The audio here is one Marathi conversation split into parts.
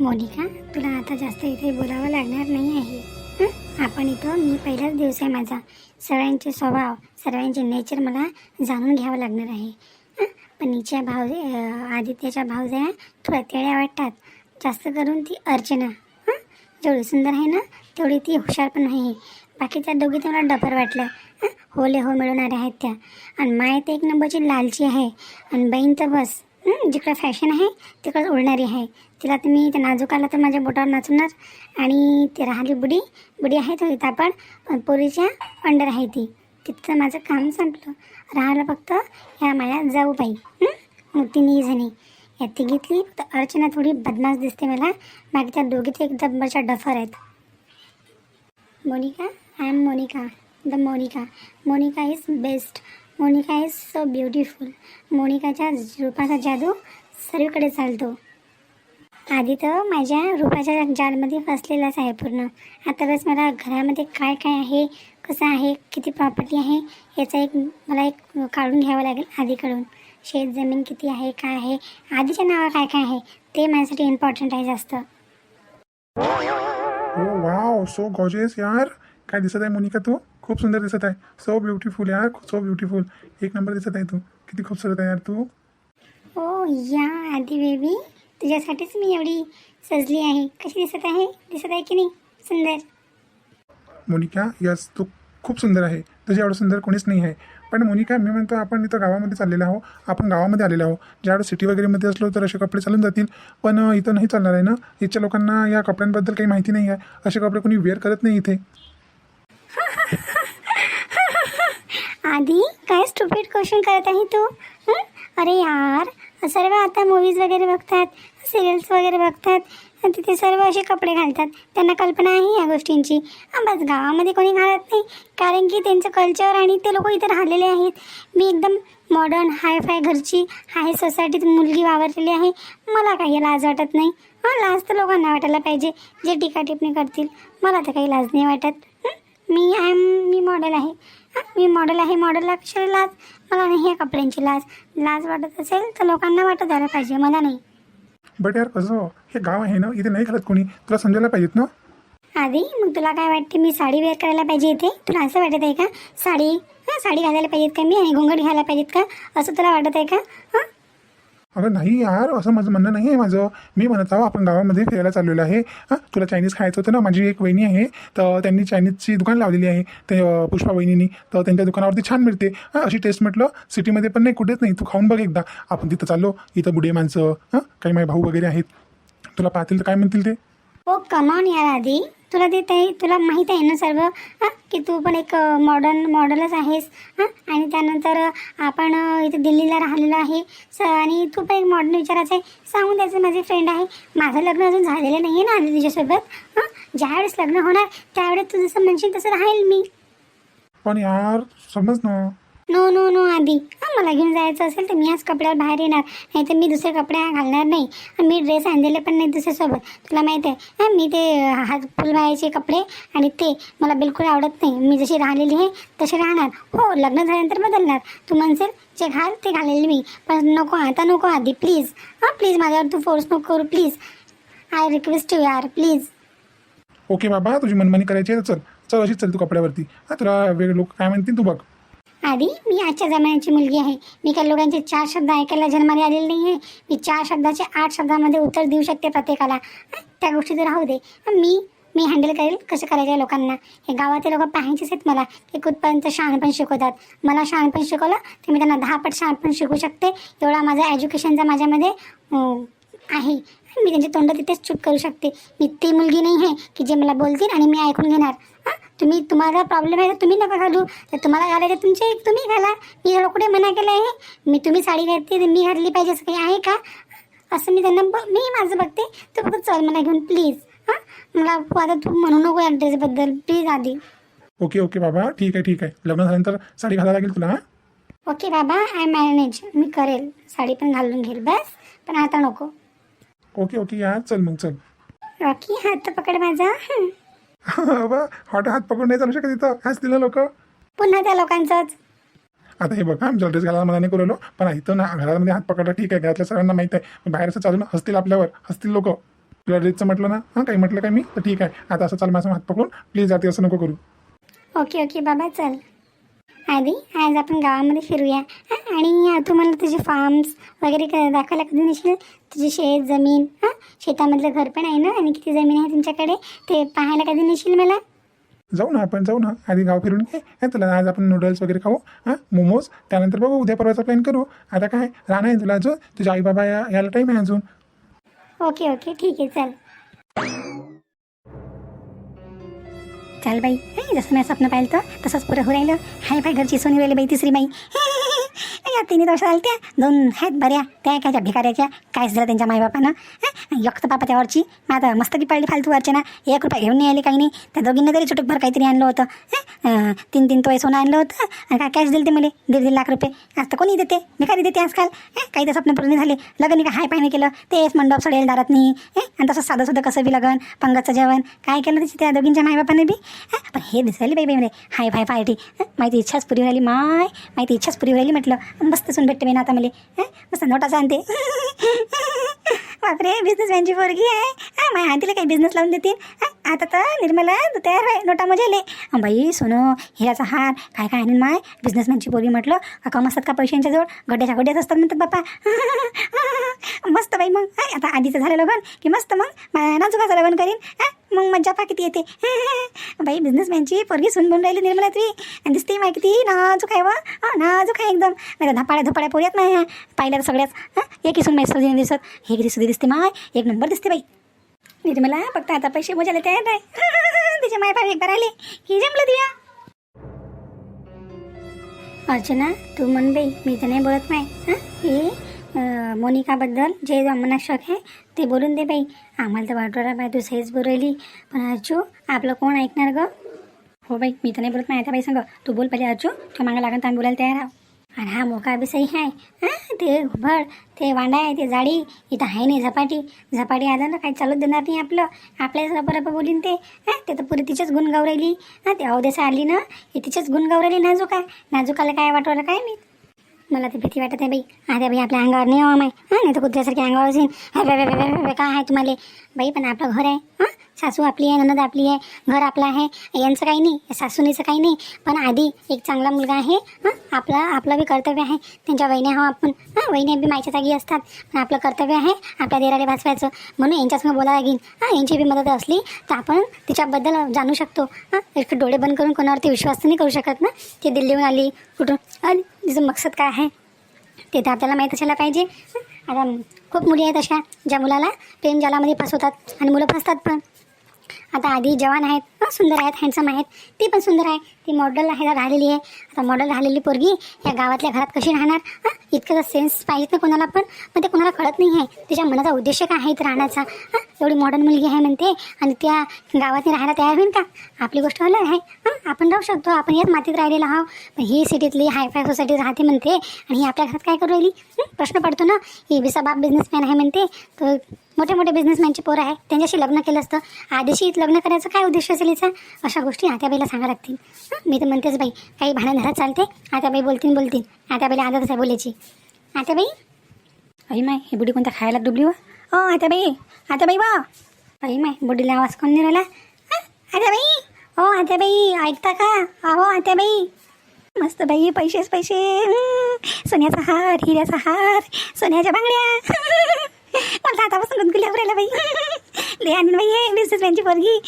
मोनिका तुला आता जास्त इथे बोलावं लागणार नाही आहे. आपण इथं मी पहिलाच दिवस आहे माझा. सगळ्यांचे स्वभाव सर्वांचे नेचर मला जाणून घ्यावं लागणार आहे. हं? पण हिच्या भाव आदित्याच्या भावजया थोड्या तेळ्या वाटतात. जास्त करून ती अर्चना. जेवढी सुंदर आहे ना तेवढी ती हुशार पण आहे. बाकीच्या दोघी तर मला डफर वाटलं. होले हो मिळवणाऱ्या आहेत त्या. आणि माय तर एक नंबरची लालची आहे. आणि बहीण तर बस. जिकडं फॅशन आहे तिकडं उडणारी आहे. तिला तर मी त्या नाजूक आला तर माझ्या बोटावर नाचवणार. आणि ती राहिली बुडी. बुडी आहे थोडी तापड पण पोरीच्या अंडर आहे ती. तिथं माझं काम संपलं. राहिलं फक्त ह्या माझ्या जाऊ बाई मग ती नाही जणी या घेतली तर अर्चना थोडी बदमाश दिसते मला. बाकी त्या दोघीत एक नंबरच्या डफर आहेत. Monika? I am Monika. The Monika. Monika is best. Monika is so beautiful. मोनिकाच्या रूपाचा जादू सर्वीकडे चालतो. आधी तर माझ्या रूपाच्या जालमध्ये फसलेलाच आहे पूर्ण. आता बस मला घरामध्ये काय काय आहे कसं आहे किती प्रॉपर्टी आहे याचा एक मला एक काढून घ्यावं लागेल आधीकडून. शेत जमीन किती आहे काय आहे आधीच्या नावावर काय काय आहे ते माझ्यासाठी इम्पॉर्टंट आहे जास्त. वाव सो गॉजेस यार. काय दिसत आहे मोनिका तू? खूप सुंदर दिसत आहे. सो ब्युटिफुल यार सो ब्युटिफुल एक नंबर दिसत आहे तू. किती खूपसुरत आहे यार तू. ओ या आधी बेबी तुझ्यासाठीच मी एवढी सजली आहे. कशी दिसत आहे? दिसत आहे की नाही? सुंदर. मोनिका यस तू खूप सुंदर आहे. तुझ्या एवढं सुंदर कोणीच नाही आहे. पण मोनिका मी म्हणतो आपण इथं गावामध्ये चाललेलो आहो आपण गावामध्ये आलेलो आहो ज्यावेळेस सिटी वगैरेमध्ये असलो तर असे कपडे चालून जातील. पण इथं नाही चालणार आहे ना? इथच्या लोकांना या कपड्यांबद्दल काही माहिती नाही आहे. असे कपडे कोणी वेअर करत नाही इथे. आधी काय स्टुपिड क्वेश्चन करत आहे तू? अरे यार सर्व आता मूवीज वगैरे बघतात. सिरियल्स वगैरे बघतात आणि तिथे सर्व असे कपडे घालतात. त्यांना कल्पना आहे या गोष्टींची. बस गावामध्ये कोणी घालत नाही. कारण की त्यांचं कल्चर आणि ते लोक इथे राहिलेले आहेत. मी एकदम मॉडर्न हाय फाय घरची हाय सोसायटीत मुलगी वावरलेली आहे. मला काही लाज वाटत नाही. हां लाज तर लोकांना वाटायला पाहिजे. जे टीका टिप्पणी करतील मला तर काही लाज नाही वाटत. मी आय एम मी मॉडेल आहे. हां मी मॉडेल आहे मॉडेलला कशाला लाज? मला नाही या कपड्यांची लाज. लाज वाटत असेल तर लोकांना वाटत द्यायला पाहिजे मला नाही. बट यार कसं हे गाव आहे ना इथे नाही घालत कोणी. तुला समजायला पाहिजेत ना? आधी मग तुला काय वाटते मी साडी वेअर करायला पाहिजे इथे? तुला असं वाटत आहे का? साडी हां साडी घालायला पाहिजेत का? मी आणि घोंगड घ्यायला पाहिजेत का? असं तुला वाटत आहे का? हां? अगं नाही यार असं माझं म्हणणं नाही आहे माझं. मी म्हणत आहो आपण गावामध्ये फिरायला चाललेलो आहे. हां तुला चायनीज खायचं होतं ना? माझी एक वहिनी आहे. तर त्यांनी चायनीजची दुकान लावलेली आहे ते पुष्पा वहिनीनी. तर त्यांच्या दुकानावरती छान मिळते. हां अशी टेस्ट म्हटलं सिटीमध्ये पण नाही कुठेच नाही. तू खाऊन बघ एकदा. आपण तिथं चाललो. इथं बुढे माणसं हां काही माझे भाऊ वगैरे आहेत. तुला पाहतील तर काय म्हणतील ते? ओ कमॉन यार आधी. तुला ते तुला माहीत आहे ना सर्व? हां की तू पण एक मॉडर्न मॉडलच आहेस हां? आणि त्यानंतर आपण इथे दिल्लीला राहिलेलो आहे. स आणि तू पण एक मॉडर्न विचारायचं आहे. सांगून द्यायचं माझे फ्रेंड आहे. माझं लग्न अजून झालेलं नाही आहे ना आधी तुझ्यासोबत हां? ज्यावेळेस लग्न होणार त्यावेळेस तू जसं म्हणशील तसं राहील मी. पण यार समज ना. नो नो नो आधी. हां मला घेऊन जायचं असेल तर मी आज कपड्यावर बाहेर येणार. नाही तर मी दुसरे कपडे घालणार नाही. मी ड्रेस आणलेले पण नाही दुसऱ्यासोबत. तुला माहीत आहे हां मी ते हात फुलबायाचे कपडे आणि ते मला बिलकुल आवडत नाही. मी जशी राहिलेली आहे तसे राहणार. हो लग्न झाल्यानंतर बदलणार. तू म्हणशील जे घाल ते घालेल मी. पण नको आता नको आधी प्लीज हां प्लीज माझ्यावर तू फोर्स नको करू प्लीज आय रिक्वेस्ट यू यार प्लीज ओके बाबा तुझी मनमानी करायची आहे चल. चल अशीच चल तू कपड्यावरती. हा तुला वेगळे लोक काय म्हणतील तू बघ. आधी मी आजच्या जमान्याची मुलगी आहे. मी काही लोकांचे चार शब्द ऐकायला जन्माला आलेले नाही आहे. मी चार शब्दाचे आठ शब्दामध्ये उत्तर देऊ शकते प्रत्येकाला. त्या गोष्टी तर राहू दे. मी मी हँडल करेल कसं करायचं आहे लोकांना? हे गावातले लोक पाहायचेच आहेत मला. ते कुठपर्यंत शहाणपण शिकवतात. मला शहाणपण शिकवलं तर मी त्यांना दहा पट शहाणपण शिकू शकते. एवढा माझा एज्युकेशनचा माझ्यामध्ये आहे मी त्यांचे तोंड तिथेच चूप करू शकते. मी ती मुलगी नाही आहे की जे मला बोलतील आणि मी ऐकून घेणार. हां? तुम्ही तुम्हाला प्रॉब्लेम आहे तर तुम्ही नका घालू. तर तुम्हाला घालायचं तुमचे तुम्ही घाला. मी एवढं कुठे मना केलं आहे मी तुम्ही साडी घातली तर मी घातली पाहिजे असं काही आहे का? असं मी त्यांना ब- मी माझं बघते. तू फक्त चल मला घेऊन प्लीज हां? मला आता तू म्हणू नको या ड्रेसबद्दल प्लीज आधी. ओके ओके बाबा. ठीक आहे ठीक आहे. लग्न झाल्यानंतर साडी घालायला लागेल तुला हां? ओके बाबा. आय मॅनेज मी करेल. साडी पण घालून घेईल बस. पण आता नको. ओके ओके यार चल मग चल. रॉकी हात पकड माझा. हं. बाबा हॉट हात पकडून नाही चालू शकत इथं. हॅस दिलं लोक. पुन्हा त्या लोकांचंच. आता हे बघा आमच्या ड्रेस घालायला मला नाही करू पण इथं ना घरामध्ये हात पकडला ठीक आहे. घरातल्या सगळ्यांना माहीत आहे. पण बाहेर असं चालू ना हसतील आपल्यावर. हसतील लोक. तुला ड्रेसचं म्हटलं ना? हां काही म्हटलं काय मी? तर ठीक आहे. आता असं चाल माझा हात पकडून. प्लीज जाते असं नको करू. Okay okay. बाबा चल. आधी. आज आपण गावामध्ये फिरूया. हं? आणि तू मला तुझे फार्म्स वगैरे क दाखवायला कधी नेशील? तुझी शेत जमीन हां? शेतामधलं घर पण आहे ना? आणि किती जमीन आहे तुमच्याकडे? ते पाहायला कधी नेशील मला? जाऊ ना आपण जाऊ ना. आधी गाव फिरून घे. हे तुला आज आपण नूडल्स वगैरे खाऊ. हां मोमोज त्यानंतर बघू उद्या परवाचा प्लॅन करू. आता काय? राहणार आहे तुला अजून. तुझ्या आई बाबा या यायला टाईम आहे अजून. Okay okay. ठीक आहे चल. चल बाई. जसं मी स्वप्न पाहिलं तर तसंच पुरं हो राहिलं. हाय बाय घरची सोनी राहिली बाई तिसरी बाई. या तिन्ही वर्ष झालत्या दोन आहेत बऱ्या त्या एकाच्या भिकाऱ्याच्या. काय झालं त्यांच्या माईबापानं यक्त एक तर बापा त्यावरची मग आता मस्त पाळली पडली फालतू अर्चना एक रुपया घेऊन नाही आली काही नाही. त्या दोघींना तरी चुटकभर काहीतरी आणलं होतं. तीन तीन तोय सोनं आणलं होतं. आणि काय कॅश दिले ते मला? दीड दीड लाख रुपये. आज तर कोणी देते? भिकारी देते आजकाल. काही तर स्वप्न पूर्ण झाले. लग्न का हाय पाय केलं. केलं तेच मंडप सडेल दारात नाही. आणि तसं साधं सुद्धा कसं बी लगन पंगतचं जेवण. काय केलं त्याची त्या दोघींच्या माईबापाने बी? पण हे दिसायली बाई बाई म्हणजे हाय फाय पार्टी माहिती इच्छाच पुरी राहिली माय माहिती इच्छाच पुरी राहिली म्हटलं मस्त सून भेटते मी ना आता मला मस्त नोटाचा आणते. बापरे बिझनेसमॅनची पोरगी आहे. हा माझ्या हातीला काही बिझनेस लावून देतील. आता तर निर्मला तू तयार आहे नोटा मजाले बाई सोनो हिराचा हार काय काय आणेल माय? बिझनेसमॅनची पोरगी म्हटलं का कम असतात का पैशांच्या जवळ गड्ड्याच्या गड्ड्याच असतात म्हणतात बापा. मस्त बाई मग आता आधीचं झालं लग्न की मस्त मग मा- नाजुकाचं लग्न करीन. मग मज्जा पा किती येते. बाई बिझनेसमॅनची पोरगी सून बनून राहिली निर्मला तरी आणि दिसते माय किती नाजूक आहे व हं, नाजूक आहे एकदम. नाही धपाड्या धपाड्या पोऱ्यात नाही. पाहिल्या सगळ्याच हं? एक इसून माहिती सुधी दिसत. हे किती सुधी दिसते माय. एक नंबर दिसते बाई. निर्मला फक्त आता पैसे मोजायला तयार आहे. तिच्या माय पाय एक बार आले की जमलं दिया. अर्चना तू म्हण बाई मी तर नाही बोलत नाही हं? हे मोनिकाबद्दल जे मनात शक आहे ते बोलून दे बाई. आम्हाला तर वाटवला बाई तू सहीच बोलवली पण अर्जू आपलं कोण ऐकणार ग? हो बाई मी तर नाही बोलत नाही आता बाई सांग तू बोल पहिले अर्जू तू मागं लागेल तर आम्ही बोलायला तयार आहो. आणि हा मोका बी सही आहे हां ते घुबड ते वांडा आहे ते जाडी इथं आहे नाही झपाटी. झपाटी आलं ना काही चालूच देणार नाही आपलं. आपल्याच बरोबर बोलीन ते. हां ते तर पुरी तिच्याच गुण गावरायली हां ते अवदेसा आली ना हे तिच्याच गुण गावरायली नाजूक आहे. नाजूकाला काय वाटवलं काय मी मला तर भीती वाटत आहे बाई. आता बाई आपल्या अंगावर नाही हवा माय हां नाही तर कुत्र्यासारखी अंगावर असेल. अरे काय आहे तुम्हाला? बाई पण आपलं घर आहे. हां सासू आपली आहे ननद आपली आहे घर आपलं आहे. यांचं काही नाही सासूनीचं काही नाही. पण आधी एक चांगला मुलगा आहे. हां आपला आपलं बी कर्तव्य आहे. त्यांच्या वहिन्या हवा आपण. हां वहिन्या बी मायच्या जागी असतात. पण आपलं कर्तव्य आहे आपल्या देराला भासवायचं. म्हणून यांच्यासमोर बोलायला लागेल हां यांची बी मदत असली तर आपण तिच्याबद्दल जाणू शकतो. हां डोळे बंद करून कोणावरती विश्वास तर नाही करू शकत ना? ती दिल्लीहून आली कुठून? आली तिचं मकसद काय आहे? ते तर आपल्याला माहीत असायला पाहिजे. आता खूप मुली आहेत अशा ज्या मुलाला प्रेम जालामध्ये फसवतात आणि मुलं फसतात पण. आता आधी जवान आहेत सुंदर आहेत हँडसम आहेत. ती पण सुंदर आहे. ती मॉडेल आहे राहिलेली आहे. आता मॉडेल राहिलेली पोरगी या गावातल्या घरात कशी राहणार? हां इतकं सेन्स पाहिजे ना कोणाला पण. पण ते कोणाला कळत नाही आहे. तिच्या मनाचा उद्देश काय आहे राहण्याचा? हां एवढी मॉडर्न मुलगी आहे म्हणते. आणि त्या गावात राहायला तयार होईल का? आपली गोष्ट अलग आहे. हां आपण राहू शकतो. आपण याच मातीत राहिलेलो आहो पण ही सिटीतली हायफाय सोसायटी राहते म्हणते. आणि ही आपल्या घरात काय करू राहिली? प्रश्न पडतो ना. ही विसा बाप बिझनेसमॅन आहे म्हणते. तर मोठे मोठे बिझनेसमॅनची पोरं आहे त्यांच्याशी लग्न केलं असतं. आधीशी लग्न करायचं काय उद्देश असेल हिचा अशा गोष्टी आत्याबाईला सांगा लागतील? मी तर म्हणतेच बाई काही भांडण घरात चालते. आत्याबाई बोलतील बोलतील आत्याबाईला आदतच आहे बोलायची. आत्याबाई? आई माय ही बुडी कोणत्या खायला डुबली व? ओ आत्याबाई. आत्याबाई वा? आई माय बुडीला आवाज कोण नाही राहिला? हं? आत्याबाई? हो आत्याबाई ऐकता का? अहो आत्याबाई. मस्त बाई पैसेच पैसे. सोन्याचा हार हिऱ्याचा हार सोन्याच्या बांगड्या. मला आतापासून गुदगुल्या राहिला बाई. ले आणून बाई हे बिझनेसमॅनची पोरगी.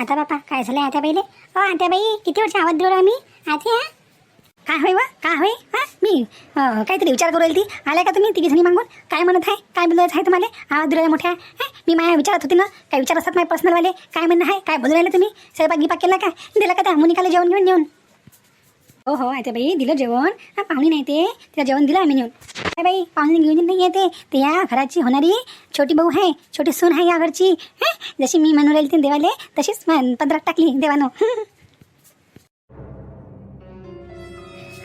आता बापा काय झालं आता बाईले? हो आता बाई किती वर्ष आवाज देऊ आम्ही? आते हा काय होय वा? काय होय? हा मी काहीतरी विचार करू ती. आलाय का तुम्ही तिघी जणी मागून? काय म्हणत आहे? काय बोलत आहे तुम्हाला? आवाज दिला मोठ्या. मी माझ्या विचारत होती ना काय विचार असतात माझे पर्सनलवाले काय म्हणणं आहे? काय बोलू राहिले तुम्ही? स्वयंपाक गिपाक केला काय दिला का त्या मुनिकाला जेवण घेऊन येऊन हो हो आता बाई दिलं जेवण. हा पाहुणी नाही ते. तिला जेवण दिलं आम्ही नेऊन. काय बाई पाहुणे घेऊन नाही येते ते. या घराची होणारी छोटी भाऊ आहे छोटी सून आहे या घरची. जशी मी म्हणून राहिली ती देवाले तशीच पदरात टाकली देवानं.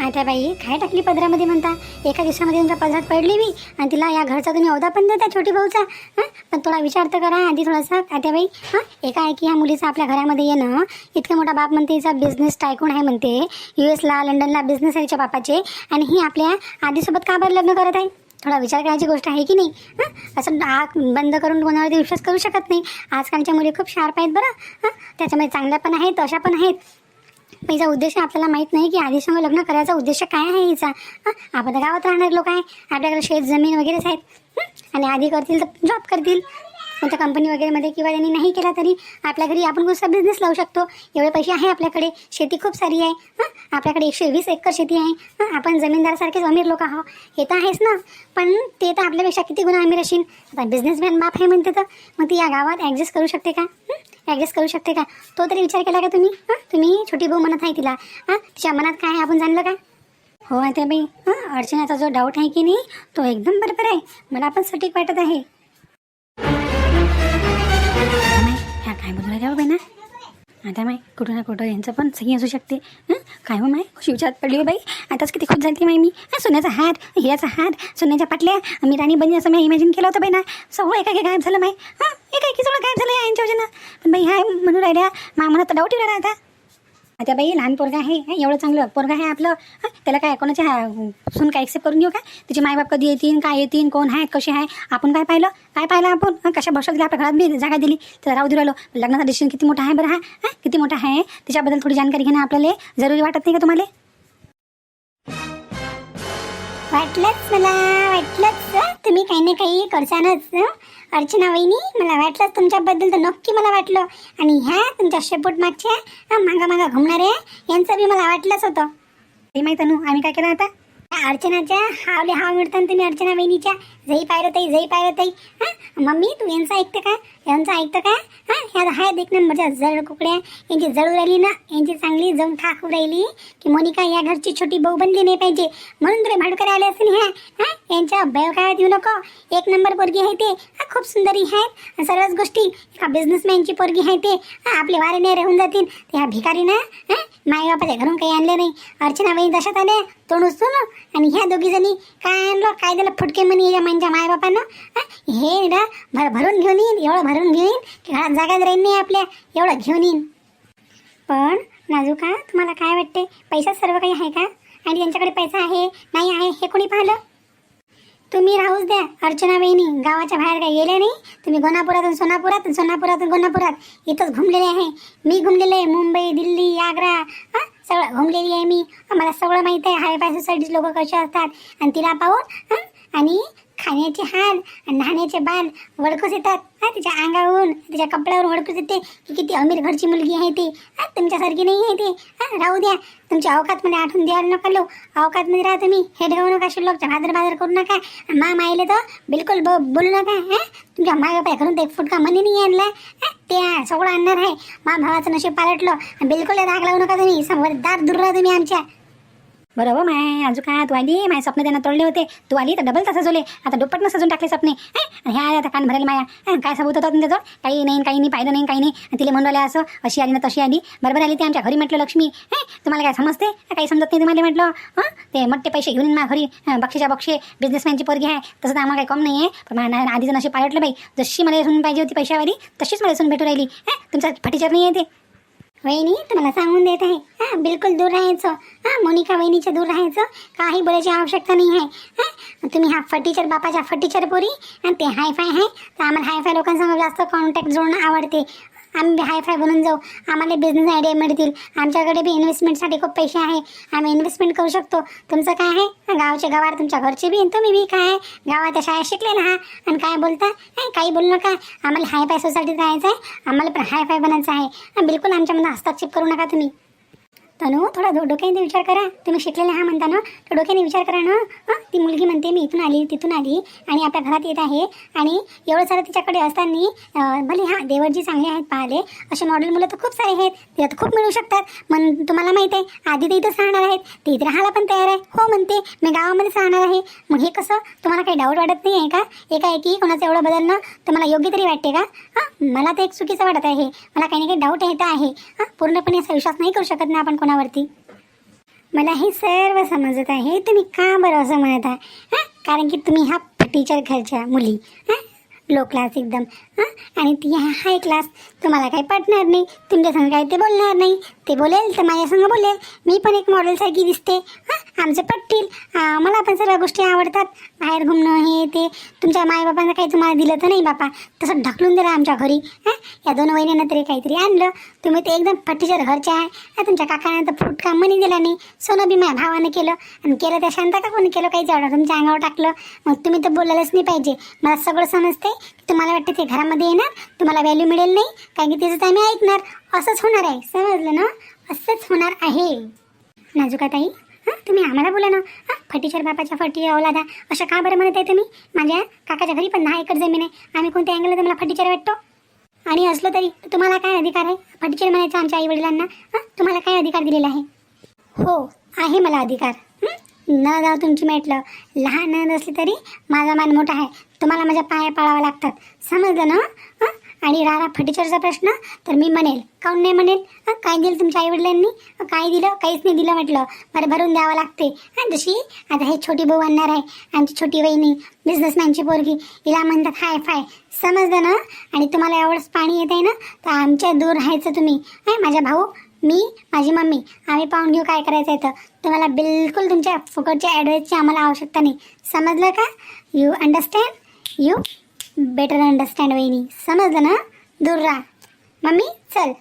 आता बाई काय टाकली पदरामध्ये म्हणता? एका दिवसामध्ये तुमच्या पदरात पडली मी आणि तिला या घरचा तुम्ही अवधा पण देता छोटी भाऊचा. हां? पण थोडा विचार तर करा. आधी थोडासा आता हां? एका की ह्या मुलीचा आपल्या घरामध्ये येणं इतका मोठा बाप म्हणते हिचा बिझनेस टायकून आहे म्हणते. यू एसला लंडनला बिझनेस आहे तिच्या बापाचे. आणि ही आपल्या आधीसोबत का बरं लग्न करत आहे? थोडा विचार करायची गोष्ट आहे की नाही? हां? असं आग बंद करून कोणावरती विश्वास करू शकत नाही. आजकालच्या मुली खूप शार्प आहेत बरं. हां? त्याच्यामध्ये चांगल्या पण आहेत तशा पण आहेत. हिचा उद्देश आपल्याला माहीत नाही की आधीसंग लग्न करायचा उद्देश काय आहे हिचा? आपण तर गावात राहणारे लोक आहे. आपल्याकडे शेत जमीन वगैरेच आहेत. आणि आधी करतील तर जॉब करतील. कोणत्या कंपनी वगैरेमध्ये किंवा त्यांनी नाही केला तरी आपल्या घरी आपण कोणता बिझनेस लावू शकतो. एवढे पैसे आहे आपल्याकडे. शेती खूप सारी आहे. हां? आपल्याकडे एकशे वीस एकर शेती आहे. हां? आपण जमीनदारासारखेच अमीर लोक आहो हे तर आहेच ना. पण ते तर आपल्यापेक्षा किती गुन्हा अमीर असेल आता बिझनेसमॅन बाप आहे म्हणते तर. मग ती या गावात ॲडजस्ट करू शकते का? ॲडजस्ट करू शकते का? तो तरी विचार केला का तुम्ही? हां? तुम्ही छोटी भाऊ म्हणत आहे तिला. हां? तिच्या मनात काय आहे? आपण जाणलं का? हो आहे ते बाई. हां? अडचणाचा जो डाऊट आहे की नाही तो एकदम बरोबर आहे. मला पण सटीक वाटत आहे. काय बोलू राहिल्या हो बाई ना आता माय कुठं ना कुठं यांचं पण सही असू शकते. काय हो माय? खुशी विचारात पडली हो बाई. आताच किती खुश झाली माय मी. सोन्याचा हात हिऱ्याचा हात सोन्याच्या पाटल्या मी राणी बनी असं मी इमॅजिन केलं होतं बाई ना. सगळं एका गायब झालं माय. हां? एका एकी सगळं गायब झालं यांच्या वजनं पण बाई हाय म्हणून राहिल्या. मा म्हणत डाऊट येऊ राहिला आता. आता बाई लहान पोरगा आहे एवढं चांगलं. पोरगा आहे आपलं त्याला काय कोणाच्या सून काय एक्सेप्ट करून घेऊ का? तिचे मायबाप कधी येतील काय येतील कोण आहे कसे आहे आपण काय पाहिलं? काय पाहिलं आपण? कशा भरोशात दिली आपल्या घरात बी जागा दिली. तर राहू दिलो. राहिलो लग्नाचा डिसिजन किती मोठा आहे बरं हा? किती मोठा आहे? त्याच्याबद्दल थोडी जाणकारी घेणं आपल्याला जरुरी वाटत नाही का तुम्हाला? वाटलंच मला वाटलंच. तुम्ही काही ना काही करसानच. अर्चना वहिनी मला वाटलंच तुमच्याबद्दल तर नक्की मला वाटलं. आणि ह्या तुमच्या शेपूट मागच्या मागा मागा घुमणाऱ्या यांचं बी मला वाटलंच होतं. ते माहीत अनु आम्ही काय केलं आता? त्या अर्चनाच्या हावले हाव मिळताना तुम्ही अर्चना वहिनीच्या. जई पायरताई ताई जई पायरताई ताई हां मम्मी तू यांचं ऐकतं का? यांचं ऐकतं का? हां हाय देख ना जळ कुकड्या यांची जळू राहिली ना यांची चांगली जाऊन ठाकू राहिली. की मोनिका या घरची छोटी भाऊ बनली नाही पाहिजे. म्हणून तुला भाडकर आले असतील ह्या हा? यांच्या काळात येऊ नको. एक नंबर पोरगी आहे ते. हा खूप सुंदरी आहेत सर्वच गोष्टी एका बिझनेसमॅनची पोरगी आहे ते. आपले वारे नाही राहून जातील. ते ह्या भिकारी ना हां? मायबापाच्या घरून काही आणले नाही. अर्चना वहिनी दशात आल्या. तो नुसतो ना? आणि ह्या दोघी जणी काय आणलं? काय दिलं फुटके म्हणे या म्हणजे माझ्या मायबापानं हे? ना भर भरून घेऊन येईन एवढं भरून घेऊन येईन की घरात जागाच राहील नाही आपल्या एवढं घेऊन येईन. पण नाजूका तुम्हाला काय वाटते पैसा सर्व काही आहे का? आणि त्यांच्याकडे पैसा आहे नाही आहे हे कोणी पाहिलं? तुम्ही राहूच द्या अर्चना वहिनी गावाच्या बाहेर काही गेले नाही? तुम्ही गोनापुरातून सोनापुरात सोनापुरातून गोनापुरात. इथंच घुमलेले आहे. मी घुमलेले आहे मुंबई दिल्ली आग्रा. हां? सगळं घुमलेली आहे मी. मला सगळं माहीत आहे. हाय फाय सोसायटीचे लोक कसे असतात? आणि तिला पाहून आणि खाण्याचे हाल आणि नाण्याचे बाल वडकूच येतात. हा तिच्या अंगावरून तिच्या कपड्यावर वडकूच येते की किती अमीर घरची मुलगी आहे ती. हा तुमच्यासारखी नाही आहे ती. हा राहू द्या. तुमच्या अवकातमध्ये आठवून द्यायला नका लो. अवकातमध्ये राहा तुम्ही. हे ठेवू नका शिल्लकच्या भादर भादर करू नका. मा मायले तर बिलकुल ब बोलू नका. हा तुमच्या माय पाय करून तर एक फुटका मनी नाही आणला. ते सगळं आणणार आहे. मा भावाचं नशीब पालटलं. बिलकुल राग लावू नका तुम्ही. समोरदार दूर राहा तुम्ही आमच्या. बरोबर माय अजून काय तू आली माझे स्वप्न त्यांना तोडले होते. तू आली तर डबल तर सजवले आता दुप्पटनं सजून टाकले स्वप्ने. आणि ह्या आता कान भरायला माया. काय सबूत होतं तुमच्याजवळ काही नाही काही नाही पाहिलं नाही काही नाही. तिला म्हणून असं अशी आली ना तशी आली. बरोबर आली ती आमच्या घरी म्हटलं लक्ष्मी. हे तुम्हाला काय समजते? काही समजत नाही तुम्हाला म्हटलं. हां ते मोठे पैसे घेऊन मा घरी. बक्षीच्या बक्षे बिझनेसमॅनची पोरगी आहे. तसं तर आम्हाला काही कम नाही आहे. पण माझ्या जण अशी पालटलं बाई. जशी मला सून पाहिजे होती पैशावाली तशीच मला सून भेटू राहिली. हे तुमचा फटीचर नाही आहे ते. वहिनी तुम्हाला सांगून देत आहे. हां बिलकुल दूर राहायचं. हां मोनिका वहिनीच्या दूर राहायचं. काही बोलायची आवश्यकता नाही आहे. हां तुम्ही हा फटीचर बापाच्या फटीचर पोरी आणि ते हायफाय आहे. तर आम्हाला हायफाय लोकांसमोर जास्त कॉन्टॅक्ट जोडणं आवडते. आम्ही हायफाय बनून जाऊ. आम्हाला बिझनेस आयडिया मिळतील. आमच्याकडे बी इन्व्हेस्टमेंटसाठी खूप पैसे आहे. आम्ही इन्व्हेस्टमेंट करू शकतो. तुमचं काय आहे? गावचे गावावर तुमच्या घरचे बी तुम्ही बी काय आहे? गावात शाळेत शिकले ना हा. आणि काय बोलता? हे, काही बोलू नका. आम्हाला हाय फाय सोसायटीत राहायचं आहे. आम्हाला पण हाय फाय बनायचं आहे. बिलकुल आमच्यामध्ये हस्तक्षेप करू नका तुम्ही. तनु थोडा डोक्याने विचार करा. तुम्ही शिकलेले हा म्हणता ना तो डोक्याने विचार करा ना. हां? ती मुलगी म्हणते मी इथून आली तिथून आली आणि आपल्या घरात येत आहे आणि एवढं सारं तिच्याकडे असताना भले हां देवरजी चांगले आहेत पाहिले असे मॉडेल मुलं तर खूप सारे आहेत. तिला तर खूप मिळू शकतात. मन तुम्हाला माहीत आहे आधी ते इथंच राहणार आहेत. ते इथे राहायला पण तयार आहे. हो म्हणते. मी गावामध्येच राहणार आहे. मग हे कसं? तुम्हाला काही डाऊट वाटत नाही आहे का? एकाएकी कोणाचं एवढं बदलणं तुम्हाला योग्य तरी वाटते का? हां? मला तर एक चुकीचं वाटत आहे. मला काही ना काही डाऊट येत आहे. हां? पूर्णपणे असा विश्वास नाही करू शकत ना आपण कोणावरती? मला हे सर्व समजत आहे. तुम्ही का बरं असं म्हणत आहे? हां? कारण की तुम्ही हा टीचर घरच्या मुली. हां? लो क्लास एकदम हां? आणि ती आहे हाय क्लास तुम्हाला काही पटणार नाही. तुमच्यासंग काही ते बोलणार नाही. ते बोलेल तर माझ्यासंग बोलेल. मी पण एक मॉडेलसारखी दिसते हां? आमचं पटतील. मला पण सर्व गोष्टी आवडतात. बाहेर घुमणं हे ते. तुमच्या मायबापांना काही तुम्हाला दिलं तर नाही बापा. तसं ढकलून दिलं आमच्या घरी हां? या दोन महिन्यानं तरी काहीतरी आणलं. तुम्ही ते एकदम फटीच्या घरचे आहे. तुमच्या काकाने तर फूट काम दिला नाही. सोनं बी माझ्या भावानं केलं. आणि केलं त्या शांता का कोणी केलं? काही एवढं तुमच्या अंगावर टाकलं. मग तुम्ही तर बोलायलाच नाही पाहिजे. मला सगळं समजते तुम्हाला वाटते ते घरामध्ये येणार. तुम्हाला व्हॅल्यू मिळेल नाही कारण की त्याचं आम्ही ऐकणार. असंच होणार आहे. समजलं ना? असंच होणार आहे. नाजुकाताई हां तुम्ही आम्हाला बोला ना. हां फटीचर बापाच्या फटी औलादा. अशा का बरं म्हणत आहे तुम्ही? माझ्या काकाच्या घरी पण दहा एकर जमीन आहे. आम्ही कोणत्या अँगलला तुम्हाला फटीचर वाटतो? आणि असलं तरी तुम्हाला काय अधिकार आहे? फटीचर म्हणायचं आमच्या आई वडिलांना हां तुम्हाला काय अधिकार दिलेला आहे? हो आहे मला अधिकार. न जाऊ तुमची म्हटलं लहान नंद असली तरी माझा मान मोठा आहे. तुम्हाला माझ्या पाया पाळावं लागतात. समजलं ना? आणि राहा फटीचरचा प्रश्न तर मी म्हणेल. काऊन नाही म्हणेल? हं? काय दिलं तुमच्या आईवडिलांनी? काय दिलं? काहीच नाही दिलं म्हटलं. बरं भरून द्यावं लागते. हं, जशी? आता हे छोटी भाऊ आणणार आहे. आमची छोटी वहिनी बिझनेसमॅनची पोरगी. हिला म्हणतात हाय फाय. समजलं ना? आणि तुम्हाला एवढंच पाणी येत आहे ना? तर आमच्या दूर राहायचं तुम्ही. हं, माझ्या भाऊ मी माझी मम्मी आम्ही पाहून घेऊ काय करायचं आहे तर तुम्हाला बिलकुल तुमच्या फुकटच्या ॲडवाईसची आम्हाला आवश्यकता नाही. समजलं का? You understand you better understand वहिनी. समजलं ना? दूर राहा. मम्मी चल.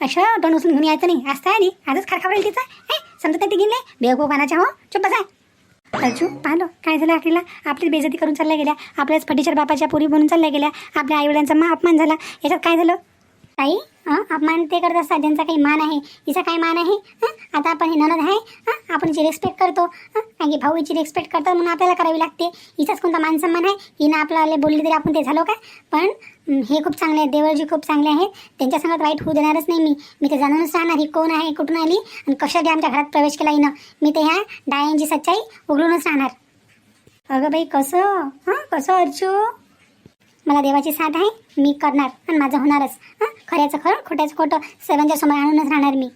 अशा तोंड उचलून घेऊन यायचं नाही. आज काय नाही आजच खारखा तिचा हे समजत नाही ती गेले बेवकूफ पानाच्या हो. चुप बसा. अजू पाहिलं? काय झालं आपल्याला आपली बेजती करून चालल्या गेल्या. आपल्याच फटीचर बापाच्या पुरी बनून चालल्या गेल्या. आपल्या आईवडिलांचा मा अपमान झाला. याच्यात काय झालं? ताई हां? अपमान ते करत असतात. ज्यांचा काही मान आहे हिचा काय मान आहे? आता आपण हे ननद आहे हां? आपण हिची रेस्पेक्ट करतो हां? कारण की भाऊ हिची रिस्पेक्ट करतात म्हणून आपल्याला करावी लागते. हिचाच कोणता मान सन्मान आहे? हिनं आपल्याला बोलली तरी आपण ते झालो का? पण हे खूप चांगले आहेत. देवळजी खूप चांगले आहेत. त्यांच्या संगत वाईट होऊ देणारच नाही मी. मी ते जाणूनच राहणार. ही कोण आहे? कुठून आली? आणि कशासाठी आमच्या घरात प्रवेश केला हिनं? मी ते ह्या डायांची सच्चाई उघडूनच राहणार. अगं बाई कसं? हां? कसं अर्जू? मला देवाची साथ आहे. मी करणार. आणि माझं होणारच. हां? खऱ्याचं खरं खोट्याचं खोटं सर्वांच्या समोर आणूनच राहणार मी.